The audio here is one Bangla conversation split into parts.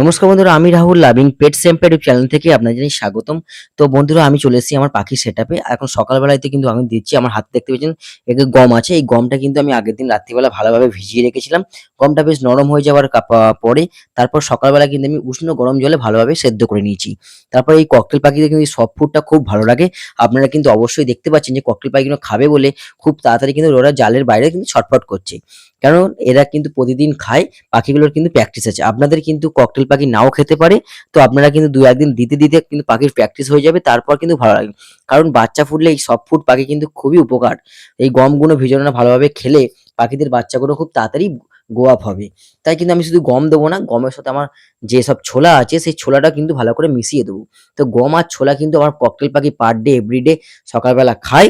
নমস্কার বন্ধুরা, আমি রাহুল লাভিং পেট স্যাম্পের চ্যানেল থেকে আপনাদের স্বাগতম। তো বন্ধুরা, আমি চলে এসেছি আমার পাখির সেট এখন সকালবেলাতে কিন্তু আমি দিচ্ছি, আমার হাতে দেখতে পেয়েছেন একে গম আছে। এই গমটা কিন্তু আমি আগের দিন রাত্রিবেলা ভালোভাবে ভিজিয়ে রেখেছিলাম। গমটা বেশ নরম হয়ে যাওয়ার পরে তারপর সকালবেলা কিন্তু আমি উষ্ণ গরম জলে ভালোভাবে সেদ্ধ করে নিয়েছি। তারপর এই ককটেল পাখিদের কিন্তু সফট ফুডটা খুব ভালো লাগে। আপনারা কিন্তু অবশ্যই দেখতে পাচ্ছেন যে ককটেল পাখিগুলো খাবে বলে খুব তাড়াতাড়ি কিন্তু ওরা জালের বাইরে কিন্তু ছটফট করছে। কারণ এরা কিন্তু প্রতিদিন খায়, পাখিগুলোর কিন্তু প্র্যাকটিস আছে। আপনাদের কিন্তু ককটেল পাখি নাও খেতে পারে, তো আপনারা কিন্তু দু একদিন দিতে দিতে কিন্তু পাখির প্র্যাকটিস হয়ে যাবে, তারপর কিন্তু ভালো লাগবে। কারণ বাচ্চা ফুটলে এই সব ফুড পাখি কিন্তু খুবই উপকার। এই গমগুলো ভিজানো ভালোভাবে খেলে পাখিদের বাচ্চাগুলো খুব তাড়াতাড়ি গ্রো আপ হবে। তাই কিন্তু আমি শুধু গম দেবো না, গমের সাথে আমার যে সব ছোলা আছে, সেই ছোলাটা কিন্তু ভালো করে মিশিয়ে দেবো। তো গম আর ছোলা কিন্তু আমার ককটেল পাখি পার ডে এভরিডে সকালবেলা খায়।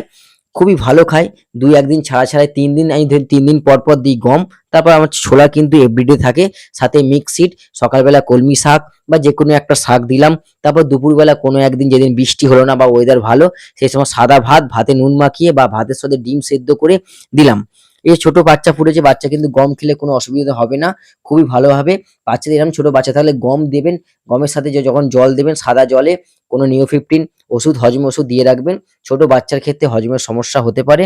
খুবই ভালো খাই। দুই একদিন ছাড়া ছাড়াই তিন দিন আমি তিন দিন পর পর দিই গম। তারপর আমার ছোলা কিন্তু এভরিডে থাকে। সাথে মিক্স সিড সকালবেলা কলমি শাক বা যে কোনো একটা শাক দিলাম। তারপর দুপুরবেলা কোনো একদিন যেদিন বৃষ্টি হলো না বা ওয়েদার ভালো, সেই সময় সাদা ভাত, ভাতে নুন মাখিয়ে বা ভাতের সাথে ডিম সেদ্ধ করে দিলাম। এই ছোট বাচ্চা ফুটেছে, বাচ্চা কিন্তু গম খেলে কোনো অসুবিধা হবে না, খুবই ভালোভাবে বাচ্চাদের এরকম ছোট বাচ্চা থাকলে গম দেবেন, গমের সাথে যখন জল দেবেন, সাদা জলে কোনো নিও ফিফটিন ওষুধ, হজম ওষুধ দিয়ে রাখবেন। ছোট বাচ্চার ক্ষেত্রে হজমের সমস্যা হতে পারে।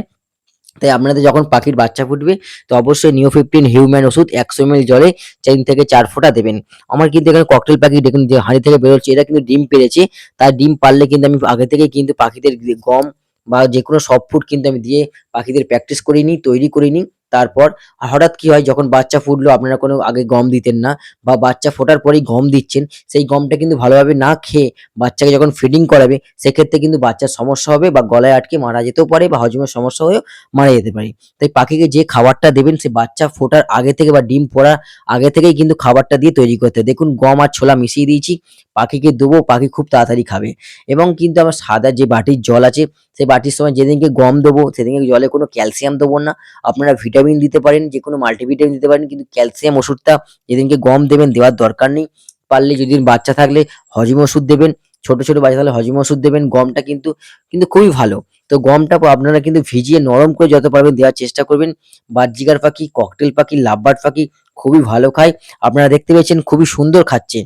তাই আপনাদের যখন পাখির বাচ্চা ফুটবে, তো অবশ্যই নিও ফিফটিন হিউম্যান ওষুধ একশো এম জলে তিন থেকে চার ফোঁটা দেবেন। আমার কিন্তু এখানে ককটেল পাখি দেখুন, যে হাঁড়ি থেকে বেরোচ্ছে এটা কিন্তু ডিম পেরেছে। তার ডিম পারলে কিন্তু আমি আগে থেকে কিন্তু পাখিদের গম বা যে কোনো সব ফুড কিন্তু আমি দিয়ে পাখিদের প্র্যাকটিস করে নিই, তৈরি করে নিই। তারপর হঠাৎ কি হয়, যখন বাচ্চা ফুটলো, আপনারা কোনো আগে গম দিতেন না বা বাচ্চা ফোটার পরেই গম দিচ্ছেন, সেই গমটা কিন্তু ভালোভাবে না খেয়ে বাচ্চাকে যখন ফিডিং করাবে, সেক্ষেত্রে কিন্তু বাচ্চার সমস্যা হবে বা গলায় আটকে মারা যেতেও পারে বা হজমের সমস্যা হয়েও মারা যেতে পারে। তাই পাখিকে যে খাবারটা দেবেন, সে বাচ্চা ফোটার আগে থেকে বা ডিম ফোড়ার আগে থেকেই কিন্তু খাবারটা দিয়ে তৈরি করতে। দেখুন, গম আর ছোলা মিশিয়ে দিয়েছি, পাখিকে দেবো, পাখি খুব তাড়াতাড়ি খাবে। এবং কিন্তু আমার সাদা যে বাটির জল আছে সেই বাটির সময় যেদিনকে গম দেবো, সেদিনকে জলে কোনো ক্যালসিয়াম দেবো না। আপনারা ভিটামিন দিতে পারেন, যে কোনো মাল্টিভিটামিন দিতে পারেন, কিন্তু ক্যালসিয়াম ওষুধটা যেদিনকে গম দেবেন দেওয়ার দরকার নেই। পারলে যদি বাচ্চা থাকলে হজম ওষুধ দেবেন, ছোট ছোট বাচ্চা থাকলে হজম ওষুধ দেবেন, গমটা কিন্তু কিন্তু খুবই ভালো। তো গমটা আপনারা কিন্তু ভিজিয়ে নরম করে যত পারবেন দেওয়ার চেষ্টা করবেন। বাজজিগার পাখি, ককটেল পাখি, লাভবার্ড পাখি খুবই ভালো খায়। আপনারা দেখতে পেয়েছেন, খুবই সুন্দর খাচ্ছে।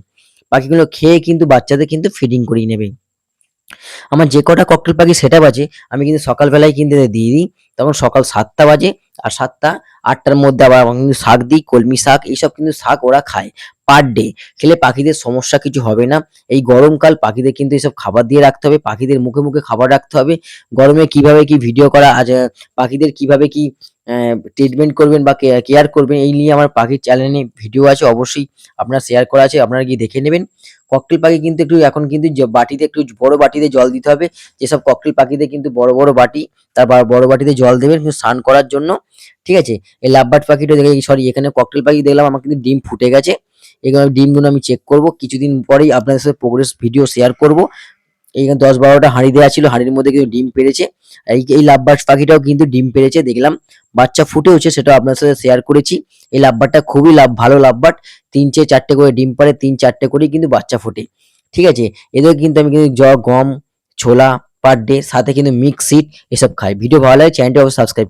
পাখিগুলো খেয়ে কিন্তু বাচ্চাদের কিন্তু ফিডিং করিয়ে নেবে। আমার যে কটা ককটেল পাখি সেটা বাজে আমি কিন্তু সকালবেলায় কিন্তু দিয়ে দিই। তখন সকাল সাতটা বাজে, আর সাতটা, আটটার মধ্যে আবার কিন্তু শাক দিই, কলমি শাক, এইসব কিন্তু শাক ওরা খায়। পার ডে খেলে পাখিদের সমস্যা কিছু হবে না। এই গরমকাল পাখিদের কিন্তু এইসব খাবার দিয়ে রাখতে হবে, পাখিদের মুখে মুখে খাবার রাখতে হবে। গরমে কীভাবে কি ভিডিও করা, আজ পাখিদের কীভাবে কি ট্রিটমেন্ট করবেন বা কেয়ার করবেন, এই নিয়ে আমার পাখির চ্যানেলে ভিডিও আছে, অবশ্যই আপনার শেয়ার করা আছে, আপনারা গিয়ে দেখে নেবেন। ককটেল পাখি কিন্তু একটু, এখন কিন্তু বাটিতে একটু বড় বাটিতে জল দিতে হবে। যেসব ককটেল পাখিদের কিন্তু বড় বড় বাটি তারপর বড় বাটিতে জল দেবেন স্নান করার জন্য। ঠিক আছে? এই লাভবার্ড পাখিটা দেখে সরি এখানে ককটেল পাখি দেখলাম, আমার কিন্তু ডিম ফুটে গেছে। এগুলো ডিমগুলো আমি চেক করব। কিছুদিন পরেই আপনাদের সাথে প্রোগ্রেস ভিডিও শেয়ার করব। এইখানে দশ বারোটা হাঁড়ি দেওয়া ছিল, হাঁড়ির মধ্যে কিন্তু ডিম পেরেছে। এই এই পাখিটাও কিন্তু ডিম পেরেছে, দেখলাম। বাচ্চা ফুটে ফুটেওছে সেটাও আপনার সাথে শেয়ার করেছি। এই লাভবারটা খুবই লাভ, ভালো লাভবার্ড তিন চেয়ে চারটে করে ডিম পারে, তিন চারটে করেই কিন্তু বাচ্চা ফোটে। ঠিক আছে? এদের কিন্তু আমি কিন্তু জ গম, ছোলা পার ডে সাথে কিন্তু মিক্স সিড এসব খাই। ভিডিও ভালো লাগে চ্যানেলটি অবশ্যই সাবস্ক্রাইব